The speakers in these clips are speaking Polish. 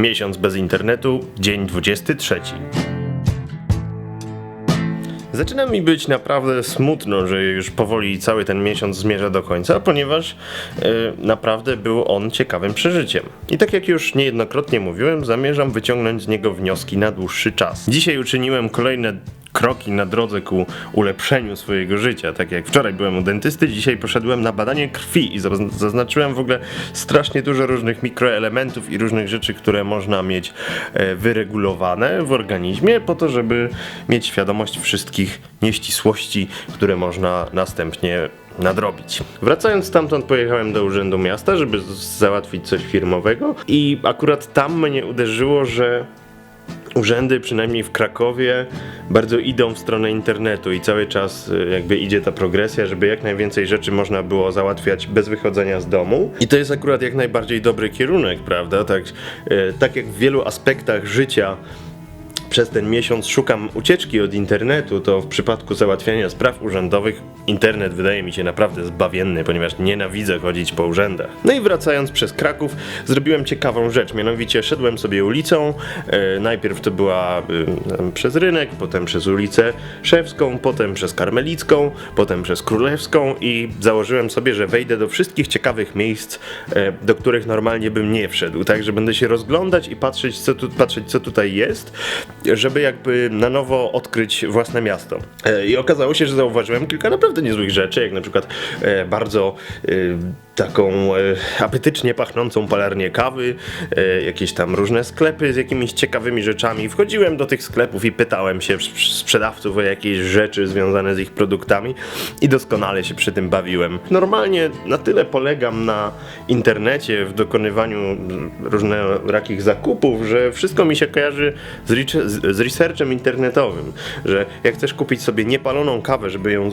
Miesiąc bez internetu, dzień 23. Zaczyna mi być naprawdę smutno, że już powoli cały ten miesiąc zmierza do końca, ponieważ e, naprawdę był on ciekawym przeżyciem. I tak jak już niejednokrotnie mówiłem, zamierzam wyciągnąć z niego wnioski na dłuższy czas. Dzisiaj uczyniłem kolejne kroki na drodze ku ulepszeniu swojego życia. Tak jak wczoraj byłem u dentysty, dzisiaj poszedłem na badanie krwi i zaz- zaznaczyłem w ogóle strasznie dużo różnych mikroelementów i różnych rzeczy, które można mieć e, wyregulowane w organizmie, po to, żeby mieć świadomość wszystkich nieścisłości, które można następnie nadrobić. Wracając stamtąd pojechałem do urzędu miasta, żeby załatwić coś firmowego i akurat tam mnie uderzyło, że urzędy, przynajmniej w Krakowie, bardzo idą w stronę internetu i cały czas y, jakby idzie ta progresja, żeby jak najwięcej rzeczy można było załatwiać bez wychodzenia z domu. I to jest akurat jak najbardziej dobry kierunek, prawda? Tak, y, tak jak w wielu aspektach życia przez ten miesiąc szukam ucieczki od internetu, to w przypadku załatwiania spraw urzędowych internet wydaje mi się naprawdę zbawienny, ponieważ nienawidzę chodzić po urzędach. No i wracając przez Kraków, zrobiłem ciekawą rzecz, mianowicie szedłem sobie ulicą, e, najpierw to była e, przez rynek, potem przez ulicę Szewską, potem przez Karmelicką, potem przez Królewską i założyłem sobie, że wejdę do wszystkich ciekawych miejsc, e, do których normalnie bym nie wszedł, tak, że będę się rozglądać i patrzeć, co tu, patrzeć, co tutaj jest, żeby jakby na nowo odkryć własne miasto. E, I okazało się, że zauważyłem kilka naprawdę niezłych rzeczy, jak na przykład e, bardzo e, taką apetycznie pachnącą palarnię kawy, jakieś tam różne sklepy z jakimiś ciekawymi rzeczami. Wchodziłem do tych sklepów i pytałem się sprz- sprzedawców o jakieś rzeczy związane z ich produktami i doskonale się przy tym bawiłem. Normalnie na tyle polegam na internecie w dokonywaniu różnorakich zakupów, że wszystko mi się kojarzy z, z researchem internetowym, że jak chcesz kupić sobie niepaloną kawę, żeby ją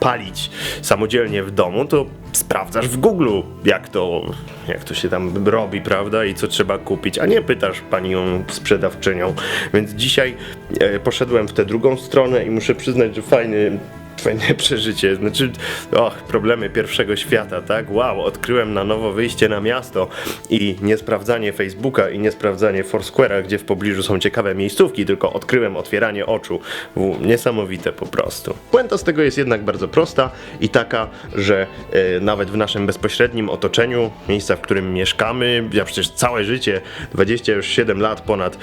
palić samodzielnie w domu, to sprawdzasz w Google, jak to, jak to się tam robi, prawda, i co trzeba kupić, a nie pytasz panią sprzedawczynią. Więc dzisiaj e, poszedłem w tę drugą stronę i muszę przyznać, że fajny fajne przeżycie, znaczy, och, problemy pierwszego świata, tak? Wow, odkryłem na nowo wyjście na miasto i nie sprawdzanie Facebooka i nie sprawdzanie Foursquare'a, gdzie w pobliżu są ciekawe miejscówki, tylko odkryłem otwieranie oczu. U, niesamowite po prostu. Puenta z tego jest jednak bardzo prosta i taka, że e, nawet w naszym bezpośrednim otoczeniu, miejsca, w którym mieszkamy, ja przecież całe życie, 27 lat ponad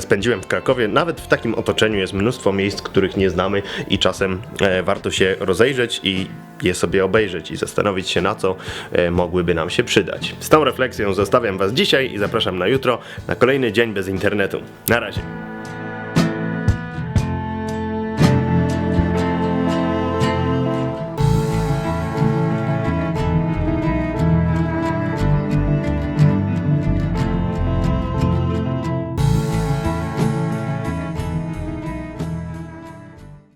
spędziłem w Krakowie, nawet w takim otoczeniu jest mnóstwo miejsc, których nie znamy i czasem e, warto się rozejrzeć i je sobie obejrzeć i zastanowić się na co e, mogłyby nam się przydać. Z tą refleksją zostawiam Was dzisiaj i zapraszam na jutro na kolejny dzień bez internetu. Na razie.